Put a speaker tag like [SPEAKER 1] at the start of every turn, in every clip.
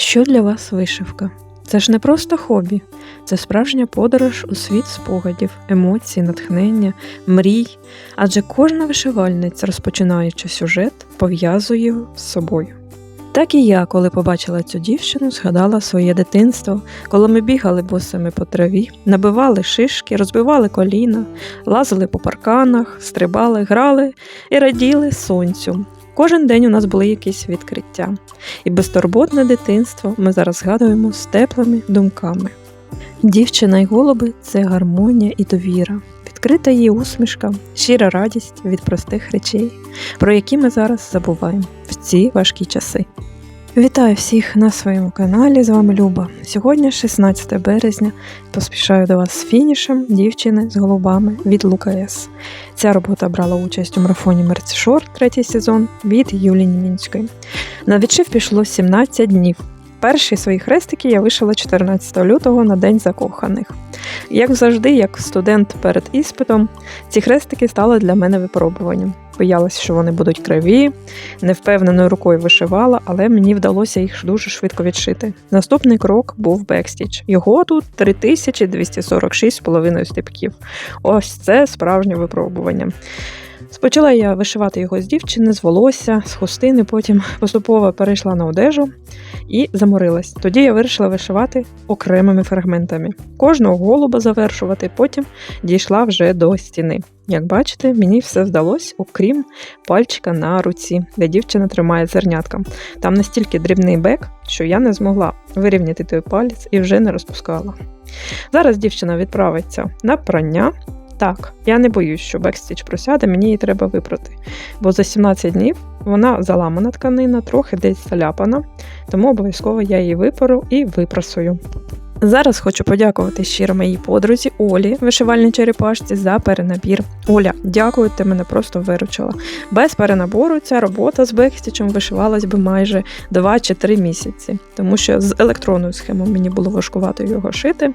[SPEAKER 1] Що для вас вишивка? Це ж не просто хобі, це справжня подорож у світ спогадів, емоцій, натхнення, мрій. Адже кожна вишивальниця, розпочинаючи сюжет, пов'язує з собою. Так і я, коли побачила цю дівчину, згадала своє дитинство, коли ми бігали босими по траві, набивали шишки, розбивали коліна, лазили по парканах, стрибали, грали і раділи сонцю. Кожен день у нас були якісь відкриття, і безтурботне дитинство ми зараз згадуємо з теплими думками. Дівчина й голуби це гармонія і довіра, відкрита її усмішка, щира радість від простих речей, про які ми зараз забуваємо в ці важкі часи. Вітаю всіх на своєму каналі. З вами Люба. Сьогодні 16 березня. Поспішаю до вас з фінішем дівчини з голубами від Лукас. Ця робота брала участь у марафоні Мерцішор, третій сезон від Юлії Німінської. На відшив пішло 17 днів. Перші свої хрестики я вишила 14 лютого на День закоханих. Як завжди, як студент перед іспитом, ці хрестики стали для мене випробуванням. Боялася, що вони будуть криві, невпевненою рукою вишивала, але мені вдалося їх дуже швидко відшити. Наступний крок був бекстіч. Його тут 3246,5 степків. Ось це справжнє випробування. Спочала я вишивати його з дівчини, з волосся, з хустини, потім поступово перейшла на одежу і заморилась. Тоді я вирішила вишивати окремими фрагментами. Кожного голуба завершувати, потім дійшла вже до стіни. Як бачите, мені все вдалося, окрім пальчика на руці, де дівчина тримає зернятка. Там настільки дрібний бек, що я не змогла вирівняти той палець і вже не розпускала. Зараз дівчина відправиться на прання. Так, я не боюсь, що бекстіч просяде, мені її треба випрати. Бо за 17 днів вона заламана тканина, трохи десь заляпана, тому обов'язково я її випору і випрасую. Зараз хочу подякувати щиро моїй подрузі Олі, вишивальній черепашці, за перенабір. Оля, дякую, ти мене просто виручила. Без перенабору ця робота з бекстічем вишивалась би майже 2 чи 3 місяці, тому що з електронною схемою мені було важкувато його шити.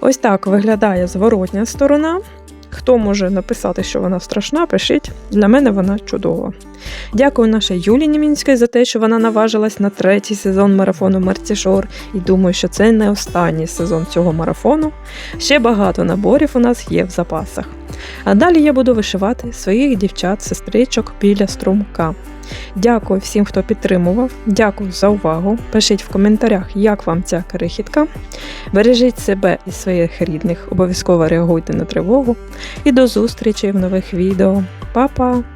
[SPEAKER 1] Ось так виглядає зворотня сторона. Хто може написати, що вона страшна, пишіть. Для мене вона чудова. Дякую нашій Юлі Німінській за те, що вона наважилась на третій сезон марафону Мерцішор. І думаю, що це не останній сезон цього марафону. Ще багато наборів у нас є в запасах. А далі я буду вишивати своїх дівчат-сестричок біля струмка. Дякую всім, хто підтримував. Дякую за увагу. Пишіть в коментарях, як вам ця крихітка. Бережіть себе і своїх рідних, обов'язково реагуйте на тривогу. І до зустрічі в нових відео. Па-па!